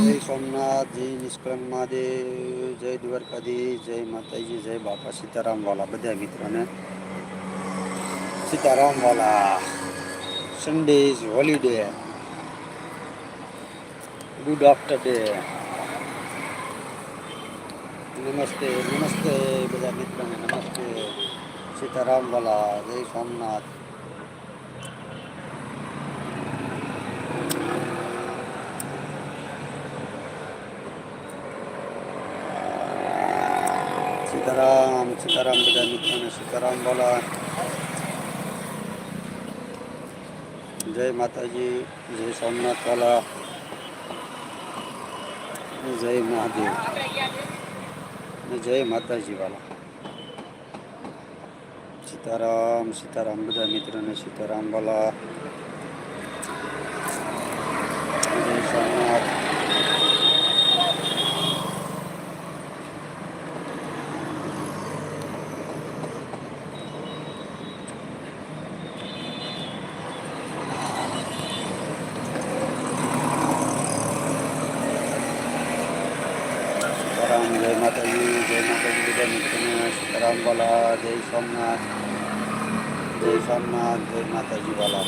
જય સોમનાથ, જય નિષ્કલંક મહાદેવ, જય દ્વારકાધી જય માતાજી, જય બાપા સીતારામ વાલા બધા મિત્રોને સીતારામ વાલા Sunday is holiday good after day નમસ્તે નમસ્તે બધા મિત્રોને, નમસ્તે. સીતારામ વાલા જય સોમનાથ. મિત્રોને સીતારામ બોલા જય માતાજી, જય સોમનાથ વાલા. જય મહાદેવ. જય માતાજી વાલા. સીતારામ સીતારામ, બધા મિત્રોને સીતારામ વાલા. જય સોમનાથ. સીતારામ જય માતાજી જય માતાજી બધા મિત્રોને સીતારામ વાલા જય સોમનાથ જય સોમનાથ જય માતાજી વાલા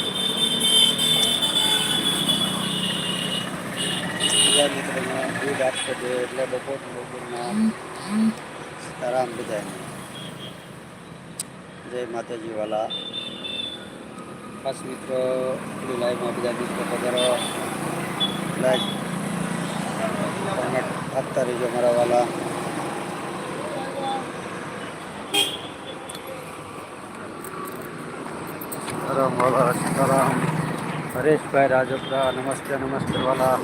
બધા મિત્રોને દૂધ આપશે છે એટલે બપોર બપોરના સીતારામ બધાને જય માતાજી વાલા ખાસ મિત્રો આપણી લાઈવમાં બધા મિત્રો પધારો લાઈક કોમેન્ટ આપતા રહીજો મારા વાલા. રામ વાલા સીતારામ હરેશભાઈ રાજપરા નમસ્તે નમસ્તે વાલા.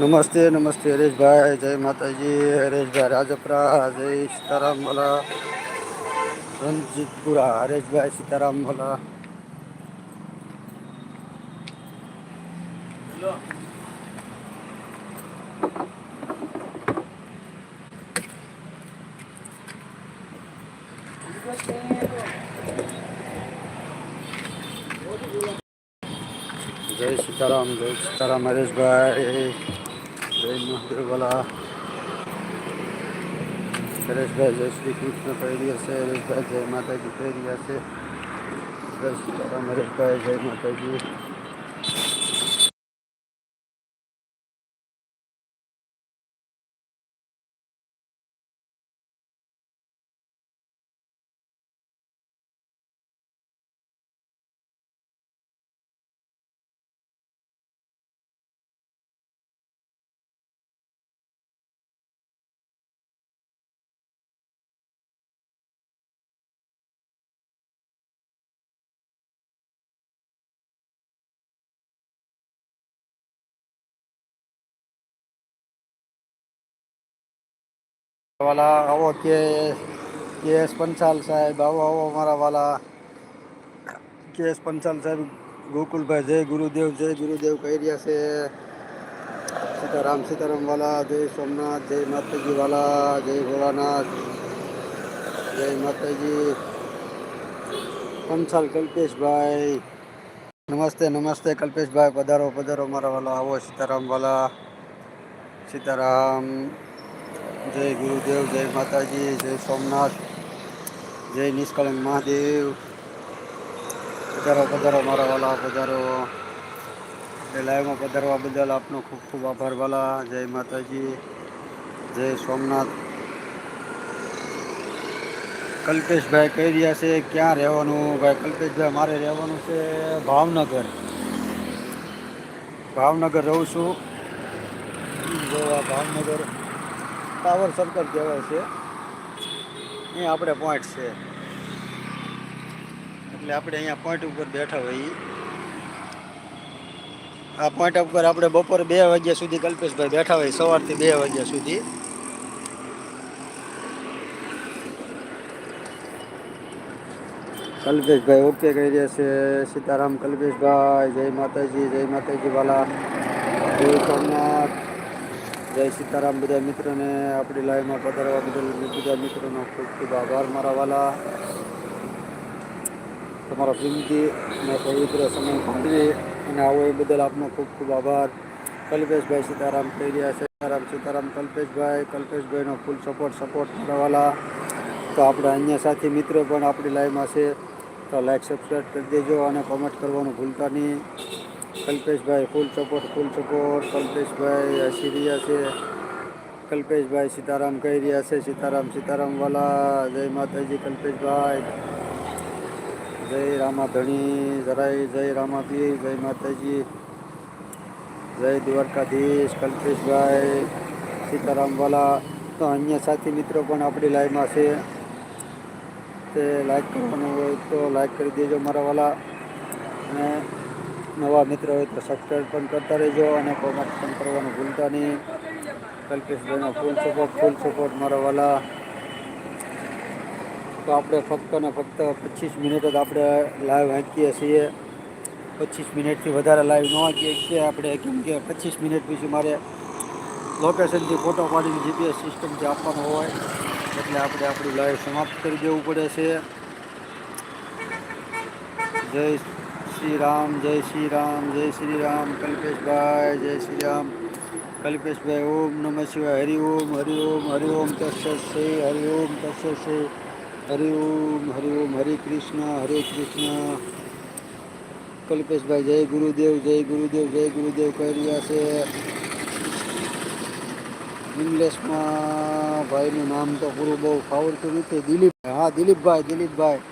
નમસ્તે નમસ્તે હરેશભાઈ, જય માતાજી, હરેશભાઈ રાજપરા, જય સીતારામ ભલા રણજીતપુરા, હરેશભાઈ સીતારામ ભલા જય સીતારામ જય સીતારામ હરેશભાઈ. જય મહાદેવવાલા હરેશભાઈ જય શ્રી કૃષ્ણ કહી રહ્યા છે હરેશભાઈ જય માતાજી કહી રહ્યા છે હરેશભાઈ જય માતાજી વાલા આવો કે કેએસ પંચાલ સાહેબ આવો આવો મારા વાલા કેએસ પંચાલ સાહેબ ગોકુલભાઈ જય ગુરુદેવ જય ગુરુદેવ કહી રહ્યા છે સીતારામ સીતારામ વાલા જય સોમનાથ જય માતાજી વાલા જય ભોળાનાથ જય માતાજી પંચાલ કલ્પેશભાઈ નમસ્તે નમસ્તે કલ્પેશભાઈ પધારો પધારો મારા વાલા આવો સીતારામ વાલા સીતારામ જય ગુરુદેવ, જય માતાજી, જય સોમનાથ, જય નિષ્કલંક મહાદેવ. પધારો પધારો મારા વાલા, પધારો. એ લાઈવમાં પધારવા બદલ આપનો ખૂબ ખૂબ આભાર વાલા. જય માતાજી, જય સોમનાથ. કલ્પેશભાઈ કહી રહ્યા છે, ક્યાં રહેવાનું? ભાઈ કલ્પેશભાઈ, મારે રહેવાનું છે ભાવનગર. ભાવનગર રહું છું. ભાવનગર. ટાવર સર્કલ કહેવાય છે. અહીંયા આપણે પોઈન્ટ છે. એટલે આપણે અહીંયા પોઈન્ટ ઉપર બેઠા હોઈએ. આ પોઈન્ટ ઉપર આપણે બપોરે બે વાગ્યા સુધી કલ્પેશભાઈ બેઠા હોય, સવારથી બે વાગ્યા સુધી. કલ્પેશભાઈ ઓકે કહી રહ્યા છે. સીતારામ કલ્પેશભાઈ, જય માતાજી જય માતાજી વાલા. જય સીતારામ બધા મિત્રોને આપણી લાઈવમાં પધારવા બદલ બધા મિત્રોનો ખૂબ ખૂબ આભાર મારા વાલા. તમારા જિંદગી અને પવિત્ર સમય ફાળવી અને આવો એ બદલ આપનો ખૂબ ખૂબ આભાર. કલ્પેશભાઈ સીતારામ કહી રહ્યા સીતારામ સીતારામ, કલ્પેશભાઈ. કલ્પેશભાઈનો ફૂલ સપોર્ટ સપોર્ટ કરવાલા તો આપણે અન્ય સાથી મિત્રો પણ આપણી લાઈવમાં છે. તો લાઈક સબસ્ક્રાઈબ કરી દેજો અને કોમેન્ટ કરવાનું ભૂલતા નહીં. Kalpeshbhai full support full support Kalpeshbhai હસી રહ્યા છે? કલ્પેશભાઈ સીતારામ કહી રહ્યા છે, સીતારામ સીતારામ વાલા, જય માતાજી કલ્પેશભાઈ. જય રામા ધણી જરાય જય રામાપીર, જય માતાજી. જય દ્વારકાધીશ કલ્પેશભાઈ, સીતારામ વાલા. તો અન્ય સાથી મિત્રો પણ આપણી લાઈવમાં છે. તે લાઈક કરવાનું હોય તો લાઈક કરી દેજો મારા વાલા. અને નવા મિત્રો હોય તો સબસ્ક્રાઈબ પણ કરતા રહેજો અને કોમેન્ટ પણ કરવાનું ભૂલતા નહીં. કલ્પેશભાઈનો ફૂલ સપોર્ટ ફૂલ સપોર્ટ મારા વાલા. તો આપણે ફક્ત ને ફક્ત પચીસ મિનિટ જ આપણે લાઈવ વાંચીએ છીએ. પચીસ મિનિટથી વધારે લાઈવ ન વાંચીએ છીએ આપણે કેમ કે પચીસ મિનિટ પછી મારે લોકેશનથી ફોટો પાડીને જીપીએસ સિસ્ટમથી આપવાનો હોય, એટલે આપણે આપણું લાઈવ સમાપ્ત કરી દેવું પડે છે. જય શ્રી રામ જય શ્રી રામ જય શ્રી રામ કલ્પેશભાઈ, જય શ્રી રામ કલ્પેશભાઈ, ઓમ નમઃ શિવાય. હરિ ઓમ હરિ ઓમ હરિ ઓમ તસ્ય શ્રી હરિ ઓમ તસ્ય શ્રી હરિ ઓમ હરિ ઓમ, હરે કૃષ્ણ હરે કૃષ્ણ. કલ્પેશભાઈ, જય ગુરુદેવ જય ગુરુદેવ જય ગુરુદેવ કહી રહ્યા છે ઇંગ્લિશમાં ભાઈનું નામ તો પૂરું બહુ ફાવડતું નથી. દિલીપ હા, દિલીપભાઈ દિલીપભાઈ.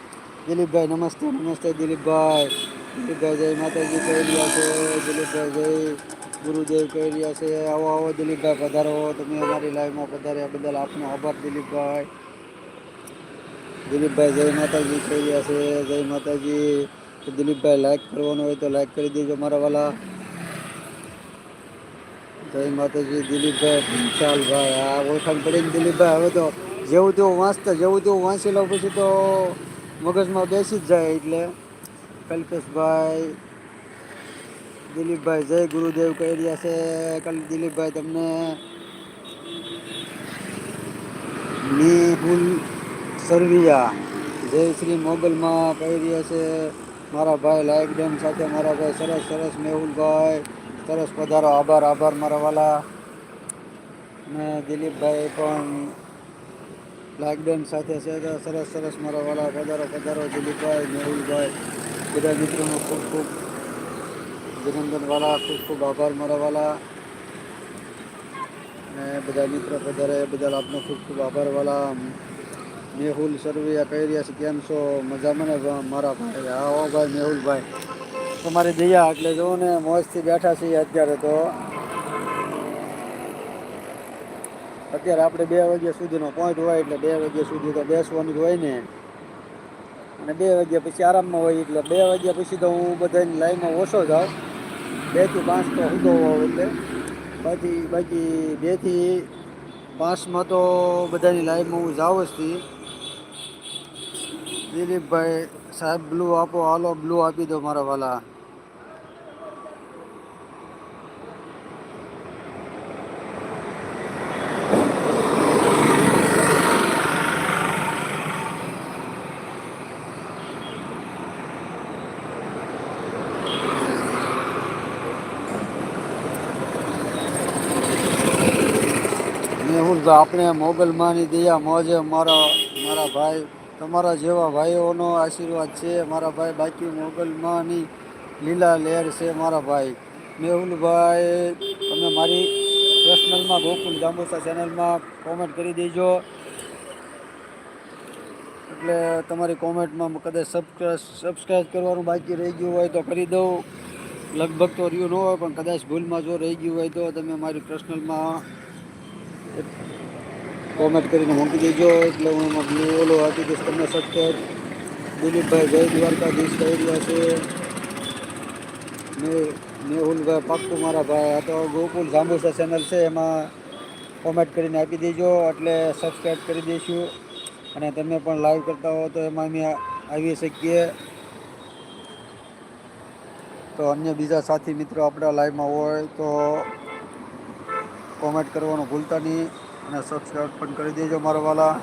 દિલીપભાઈ, નમસ્તે નમસ્તે દિલીપભાઈ. દિલીપભાઈ જય માતાજી કહી રહ્યા છે દિલીપભાઈ જય, ગુરુદેવ કહી રહ્યા છે, આવો આવો દિલીપભાઈ પધારો, તમે અમારી લાઈવમાં પધાર્યા બદલ આપનો આભાર દિલીપભાઈ દિલીપભાઈ જય માતાજી કહી રહ્યા છે, જય માતાજી. દિલીપભાઈ લાઈક કરવાનું હોય તો લાઈક કરી દેજો મારા વાલા. જય માતાજી દિલીપભાઈ પંચાલભાઈ આ ઓળખાણ પડીને દિલીપભાઈ હવે તો જેવું તેવું વાંચતા, જેવું તેવું વાંચી લઉં પછી તો મગજમાં બેસી જ જાય એટલે. કલ્પેશભાઈ દિલીપભાઈ, જય ગુરુદેવ કહી રહ્યા છે. કલ, દિલીપભાઈ, તમને નિહુલ સરવિયા, જય શ્રી મોગલમાં કહી રહ્યા છે. મારા ભાઈ લાઈક ડેમ સાથે, મારા ભાઈ સરસ સરસ મેહુલભાઈ, સરસ પધારો. આભાર આભાર મારા વાલા. ને દિલીપભાઈ પણ લાઈક ડેમ સાથે છે. સરસ સરસ મારા વાલા. પધારો પધારો, દિલીપભાઈ, મેહુલભાઈ. બધા મિત્રોનો ખૂબ ખૂબ અભિનંદનવાળા, ખૂબ ખૂબ આભાર મારાવાળા અને બધા મિત્રો પધારે, બધા આપનો ખૂબ ખૂબ આભારવાલા મેહુલ સરવૈયા કહી રહ્યા છે, કેમ છો? મજામાં ને મારા ભાઈ? હા, હો ભાઈ મેહુલભાઈ તમારી દયા, એટલે જુઓ ને મોજથી બેઠા છીએ અત્યારે તો. અત્યારે આપણે બે વાગ્યા સુધીનો પોઈન્ટ હોય, એટલે બે વાગ્યા સુધી તો બેસવાનું જ હોય ને. અને બે વાગ્યા પછી આરામમાં હોય એટલે બે વાગ્યા પછી તો હું બધાની લાઈનમાં ઓછો જાઉં. બેથી પાંચ તો હુદો હોઉં એટલે. બાકી બાકી બેથી પાંચમાં તો બધાની લાઈનમાં હું જાઉં જ દિલીપભાઈ સાહેબ બ્લુ આપો, હાલો બ્લુ આપી દો મારા વાલા. મેહુલભાઈ આપણે મોગલમાંની દયા મોજે મારા મારા ભાઈ, તમારા જેવા ભાઈઓનો આશીર્વાદ છે, મારા ભાઈ બાકી મોગલમાંની લીલા લહેર છે મારા ભાઈ. મેહુલભાઈ તમે મારી પર્સનલમાં ગોકુલ જાંબુસા ચેનલમાં કોમેન્ટ કરી દેજો. એટલે તમારી કોમેન્ટમાં કદાચ સબસ્ક્રાઈબ કરવાનું બાકી રહી ગયું હોય તો કરી દઉં. લગભગ તો રહ્યું ન હોય, પણ કદાચ ભૂલમાં જો રહી ગયું હોય તો તમે મારી પર્સનલમાં કોમેન્ટ કરીને મૂકી દેજો, એટલે હું એમાં ઓલો આપી દઈશ તમને સબસ્ક્રાઈબ દિલીપભાઈ જય દ્વારકાધીશ કહી રહ્યા છે. મેહુલભાઈ પાક્કું મારા ભાઈ, આ તો ગોકુલ જાંબુસા ચેનલ છે, એમાં કોમેન્ટ કરીને આપી દેજો, એટલે સબસ્ક્રાઈબ કરી દઈશું. અને તમે પણ લાઈવ કરતા હો તો એમાં અમે આવી શકીએ. તો અન્ય બીજા સાથી મિત્રો આપણા લાઈવમાં હોય તો કોમેન્ટ કરવાનું ભૂલતા નહીં અને સબસ્ક્રાઈબ પણ કરી દેજો મારા વાલા.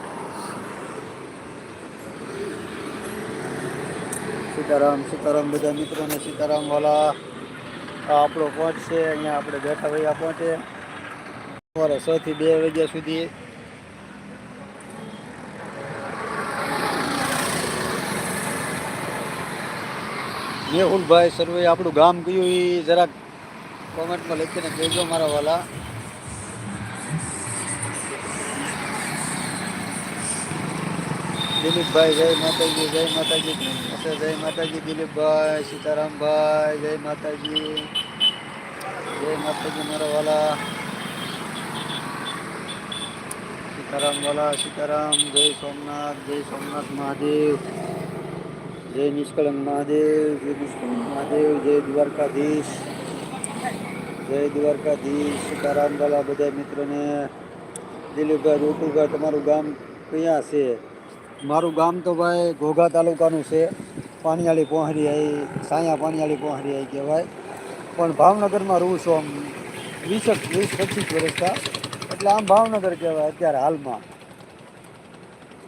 સીતારામ સીતારામ બધા મિત્રોને સીતારામ વાલા. આ આપણો પહોંચ છે, અહીંયા આપણે બેઠા ભાઈ પહોંચે. સવારે છ થી બે વાગ્યા સુધી. મેહુલભાઈ સર્વે આપણું ગામ કયું એ જરાક કોમેન્ટમાં લખીને કહેજો મારા વાલા. દિલીપભાઈ જય માતાજી જય માતાજી જય માતાજી દિલીપભાઈ સીતારામભાઈ જય માતાજી જય માતાજી મારા વાલા સીતારામ વાલા સીતારામ જય સોમનાથ જય સોમનાથ મહાદેવ જય નિષ્કળંક મહાદેવ જય નિષ્કળંક મહાદેવ જય દ્વારકાધીશ જય દ્વારકાધીશ સીતારામ વાલા બધા મિત્રોને દિલીપભાઈ ગોકુલભાઈ તમારું ગામ ક્યાં છે? મારું ગામ તો ભાઈ ઘોઘા તાલુકાનું છે. પાણીયાળી પહોંચરી આવી સાયા પાણીયાળી પહોંચરી આવી કહેવાય. પણ ભાવનગરમાં રહું છું આમ વીસક, વીસ, પચીસ વર્ષથી એટલે આમ ભાવનગર કહેવાય અત્યારે હાલમાં.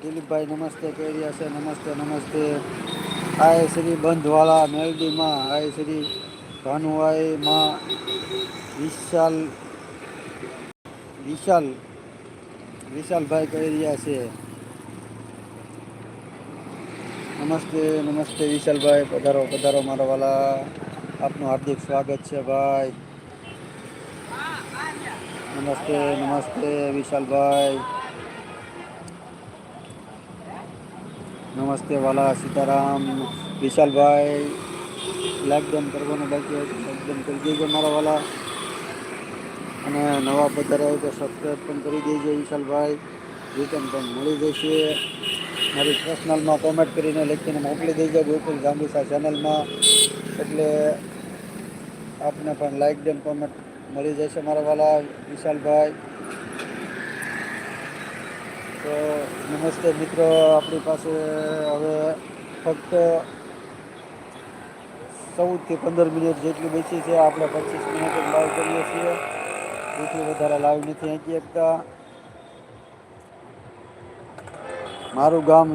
દિલીપભાઈ નમસ્તે કહી રહ્યા છે, નમસ્તે નમસ્તે. આય શ્રી બંધવાળા મેલડીમાં, આય શ્રી ભાનુઆઈમાં વિશાલ વિશાલ, વિશાલભાઈ કહી રહ્યા છે. નમસ્તે નમસ્તે વિશાલભાઈ. પધારો પધારો મારા વાલા. આપનું હાર્દિક સ્વાગત છે ભાઈ. નમસ્તે નમસ્તે વિશાલભાઈ. નમસ્તે વાલા સીતારામ, વિશાલભાઈ. લાકડાઉન કરવાનું બાકી તો લાકડાઉન કરી દેજો મારા વાલા. અને નવા પધારા હોય તો સબસ્ક્રાઈબ પણ કરી દેજો વિશાલભાઈ. રિટર્ન પણ મળી જશે. મારી પર્સનલમાં કોમેન્ટ કરીને લખીને મોકલી દેજો. ગોકુલ જાંબુસા ચેનલમાં એટલે આપને પણ લાઈક ડેન કોમેન્ટ મળી જશે મારા વાલા વિશાલભાઈ. તો નમસ્તે મિત્રો, આપણી પાસે હવે ફક્ત ચૌદથી પંદર મિનિટ જેટલી બેસી છે. આપણે પચીસ મિનિટ લાઈવ કરીએ છીએ. એથી વધારે લાઈવ નથી આંકી શકતા મારું ગામ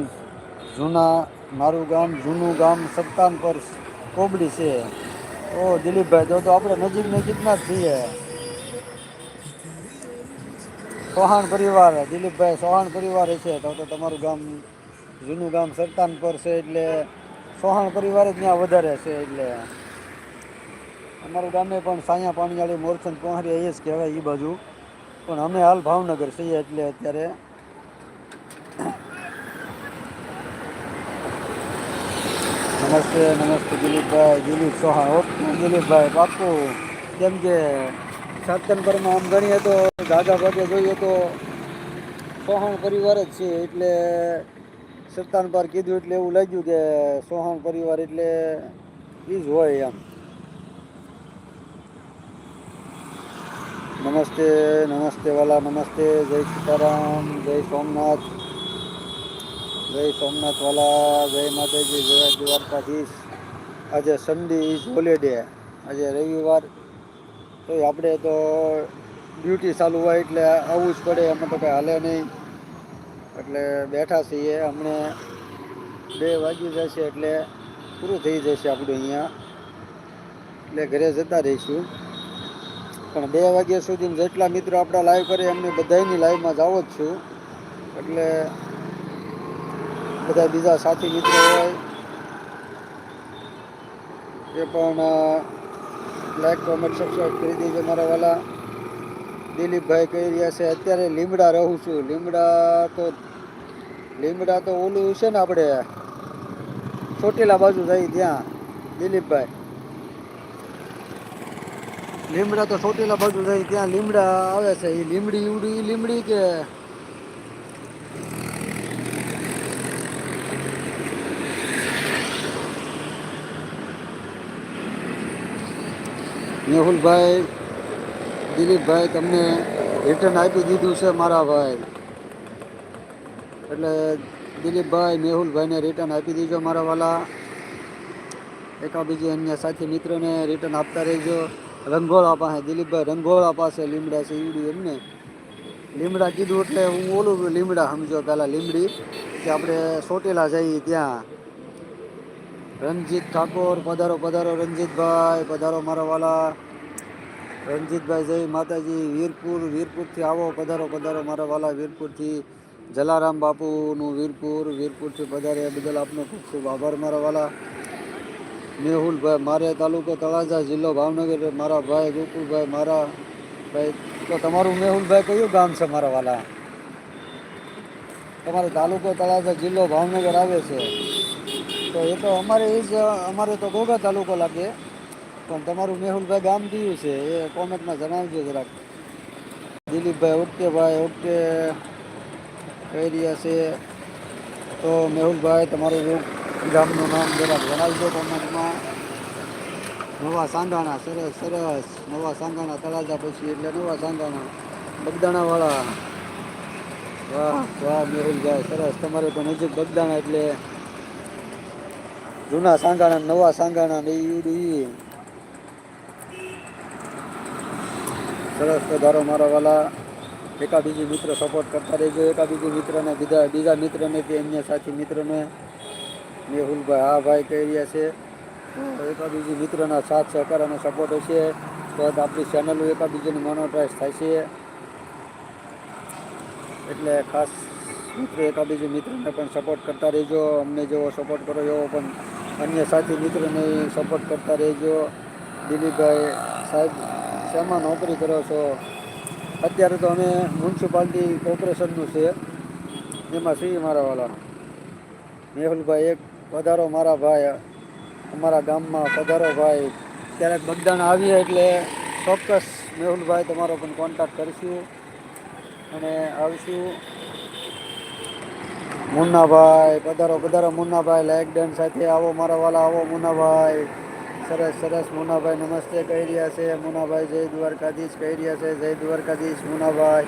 જૂના, મારું ગામ જૂનું ગામ સત્તાન પર કોબડી છે. ઓ દિલીપભાઈ તો તો આપણે નજીક નજીકના જ છીએ. સોહાણ પરિવાર, દિલીપભાઈ સોહાણ પરિવાર છે. તો તો તમારું ગામ જૂનું ગામ સરતાન પર છે એટલે સોહાણ પરિવાર જ ત્યાં વધારે છે એટલે. અમારું ગામે પણ સાયા પાણીવાળી મોરચંદ પહોંચી એ જ કહેવાય એ બાજુ. પણ અમે હાલ ભાવનગર છીએ એટલે અત્યારે નમસ્તે નમસ્તે દિલીપભાઈ, દિલીપ સોહા ઓકે દિલીપભાઈ, બાપુ, કેમ કે સાતનપરમાં આમ ગણીએ તો દાદા ભાગે જોઈએ તો ચૌહાણ પરિવાર જ છે. એટલે સત્તાન પર કીધું એટલે એવું લાગ્યું કે ચૌહાણ પરિવાર એટલે એ જ હોય એમ. નમસ્તે નમસ્તે વાલા, નમસ્તે. જય સીતારામ, જય સોમનાથ. જય સોમનાથ વાલા, જય માતાજી, જય દ્વારકાધીશ. આજે સન્ડે ઇઝ હોલિડે આજે રવિવાર. તો આપણે તો ડ્યુટી ચાલુ હોય એટલે આવવું જ પડે, એમાં તો કંઈ હાલે નહીં. એટલે બેઠા છીએ અમને બે વાગી જશે એટલે પૂરું થઈ જશે આપણું અહીંયા. એટલે ઘરે જતા રહીશું. પણ બે વાગ્યા સુધી જેટલા મિત્રો આપણા લાઈવ કરે, એમને બધાની લાઈવમાં જાઓ જ છું. એટલે બધા બીજા સાથી મિત્રો હોય. એ પણ લાઈક કોમેન્ટ સબસ્ક્રાઈબ કરી દેજો મારા વાલા. દિલીપભાઈ કહી રહ્યા છે, અત્યારે લીમડા રહું છું. લીમડા તો લીમડા તો ઓલું છે ને આપણે, ચોટીલા બાજુ જઈ ત્યાં, દિલીપભાઈ. લીમડા તો ચોટીલા બાજુ જાય ત્યાં લીમડા આવે છે. એ લીમડી ઉડી લીમડી કે મેહુલભાઈ, દિલીપભાઈ, તમને રિટર્ન આપી દીધું છે મારા ભાઈ. એટલે દિલીપભાઈ, મેહુલભાઈને રિટર્ન આપી દીજો મારા વાલા. એકા બીજે અન્ય સાથી મિત્રોને રિટર્ન આપતા રહેજો. રંગોળા પાસે, દિલીપભાઈ, રંગોળા પાસે લીમડા છે, ઈડી એમને. લીમડા કીધું એટલે હું ઓલું લીમડા સમજો પહેલાં લીમડી, કે આપણે સોટેલા જઈએ ત્યાં. રણજીત ઠાકોર, પધારો પધારો રણજીતભાઈ, પધારો મારા વાલા. રણજીતભાઈ જય માતાજી, વીરપુર, વીરપુરથી આવો, પધારો પધારો મારા વાલા, વીરપુરથી જલારામ બાપુનું વીરપુર, વીરપુરથી પધાર્યા બદલ આપનો ખૂબ ખૂબ આભાર મારા વાલા. મેહુલભાઈ, મારે તાલુકો તળાજા જિલ્લો ભાવનગર, મારા ભાઈ ગોકુલભાઈ, મારા ભાઈ, તો તમારું મેહુલભાઈ કયું ગામ છે મારા વાલા? તમારો તાલુકો તળાજા જિલ્લો ભાવનગર આવે છે. તો એ તો અમારે એ જ, અમારે તો ઘોઘા તાલુકો લાગે. પણ તમારું મેહુલભાઈ ગામ કયું છે, એ કોમેન્ટમાં જણાવજો જરાક. દિલીપભાઈ ઓકે ભાઈ ઓકે કહી રહ્યા છે? તો મેહુલભાઈ, તમારું ગામનું નામ જરાક જણાવજો કોમેન્ટમાં. નવા સાંગાણા સરસ સરસ. નવા સાંગાણા તળાજા પછી એટલે નવા સાંગાણા બગદાણાવાળા. વાહ વાહ, મેહુલભાઈ, સરસ. તમારે તો નજીક બગદાણા એટલે જૂના સાંગાણા, નવા સાંગાણા ને ઈ સરસ ધારો મારા વાલા. એકા બીજી મિત્ર સપોર્ટ કરતા રહેજો. એકા બીજી મિત્રને, બીજા બીજા મિત્રને કે અન્ય સાથી મિત્રને. મેહુલભાઈ હા ભાઈ કહી રહ્યા છે. એકા બીજી મિત્રના સાથ સહકાર અને સપોર્ટ હશે તો આપણી ચેનલો એકા બીજીને મોનોટાઇઝ થાય છે. એટલે ખાસ મિત્રો એકા બીજી મિત્રને પણ સપોર્ટ કરતા રહેજો. અમને જેવો સપોર્ટ કરો એવો પણ અન્ય સાથી મિત્રોને સપોર્ટ કરતા રહેજો. દિલીપભાઈ સાહેબ, શેમાં નોકરી કરો છો? અત્યારે તો અમે મ્યુનિસિપાલિટી કોર્પોરેશનનું છે. એમાં છીએ મારા મેહુલભાઈ એક, પધારો મારા ભાઈ. અમારા ગામમાં પધારો ભાઈ. ક્યારેક બગદાણા આવીએ એટલે ચોક્કસ મેહુલભાઈ તમારો પણ કોન્ટેક્ટ કરીશું. અને આવીશું. મુન્નાભાઈ, પધારો પધારો મુન્નાભાઈ લાઈક ડન સાથે આવો મારા વાલા, આવો મુન્નાભાઈ. સરસ સરસ મુનાભાઈ નમસ્તે કહી રહ્યા છે. મુનાભાઈ જય દ્વારકાધીશ કહી રહ્યા છે. જય દ્વારકાધીશ મુનાભાઈ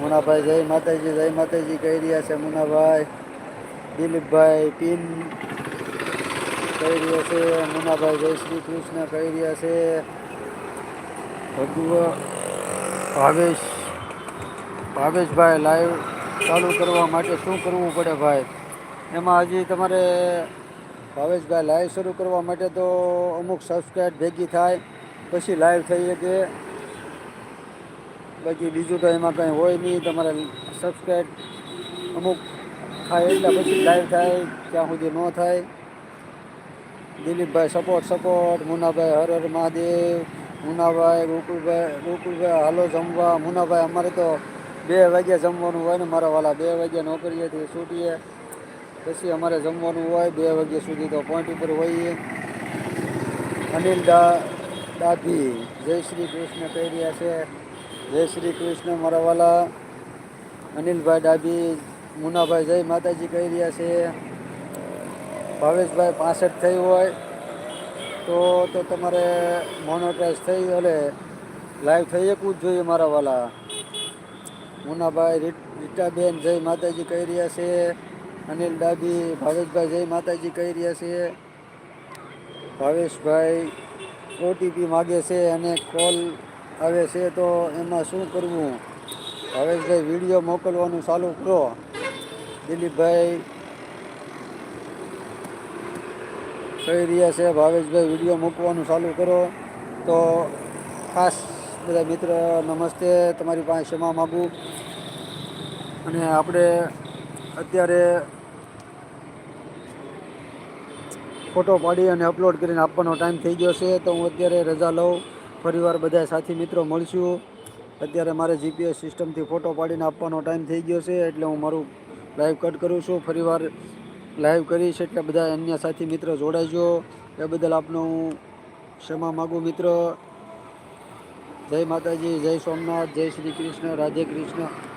મુનાભાઈ જય માતાજી જય માતાજી કહી રહ્યા છે મુનાભાઈ દિલીપભાઈ પિન કહી રહ્યા છે. મુનાભાઈ જય શ્રી કૃષ્ણ કહી રહ્યા છે. ભગવ ભાવેશ ભાવેશભાઈ લાઈવ ચાલુ કરવા માટે શું કરવું પડે ભાઈ? એમાં હજી તમારે ભાવેશભાઈ લાઈવ શરૂ કરવા માટે તો અમુક સબસ્ક્રાઈબ ભેગી થાય, પછી લાઈવ થઈ શકે. બાકી બીજું તો એમાં કંઈ હોય નહીં, તમારે સબસ્ક્રાઈબ અમુક થાય એટલે પછી લાઈવ થાય, ત્યાં સુધી ન થાય. દિલીપભાઈ સપોર્ટ સપોર્ટ મુનાભાઈ હર હર મહાદેવ, મુનાભાઈ, ગોકુલભાઈ ગોકુલભાઈ હાલો જમવા, મુનાભાઈ અમારે તો બે વાગ્યા જમવાનું હોય ને મારા વાલા બે વાગ્યા નોકરીએથી છૂટીએ. પછી અમારે જમવાનું હોય, બે વાગ્યા સુધી તો પોઈન્ટ ઉપર હોઈએ. અનિલ દા દાભી જય શ્રી કૃષ્ણ કહી રહ્યા છે. જય શ્રી કૃષ્ણ મારા વાલા. અનિલભાઈ ડાભી મુનાભાઈ જય માતાજી કહી રહ્યા છે. ભાવેશભાઈ પાસઠ થઈ હોય, તો તો તમારે મોનોટાઈઝ થઈ એટલે લાઈવ થઈ શકવું જ જોઈએ મારા વાલા. મુનાભાઈ રીટાબેન જય માતાજી કહી રહ્યા છે. અનિલ ડાબી, ભાવેશભાઈ જય માતાજી કહી રહ્યા છે. ભાવેશભાઈ ઓટીપી માગે છે અને કોલ આવે છે તો એમાં શું કરવું? ભાવેશભાઈ, વીડિયો મોકલવાનું ચાલુ કરો. દિલીપભાઈ કહી રહ્યા છે, ભાવેશભાઈ, વીડિયો મૂકવાનું ચાલુ કરો. તો ખાસ બધા મિત્ર, નમસ્તે. તમારી પાસે ક્ષમા માગું. અને આપણે અત્યારે ફોટો પાડી અને અપલોડ કરીને આપવાનો ટાઈમ થઈ ગયો છે, તો હું અત્યારે રજા લઉં. ફરીવાર બધા સાથી મિત્રો મળશું. અત્યારે મારે જીપીએસ સિસ્ટમથી ફોટો પાડીને આપવાનો ટાઈમ થઈ ગયો છે, એટલે હું મારું લાઈવ કટ કરું છું. ફરીવાર લાઈવ કરીશ એટલે બધા અન્ય સાથી મિત્રો જોડાઈજો. એ બદલ આપનો હું ક્ષમા માગું મિત્ર. જય માતાજી, જય સોમનાથ, જય શ્રી કૃષ્ણ, રાધે કૃષ્ણ.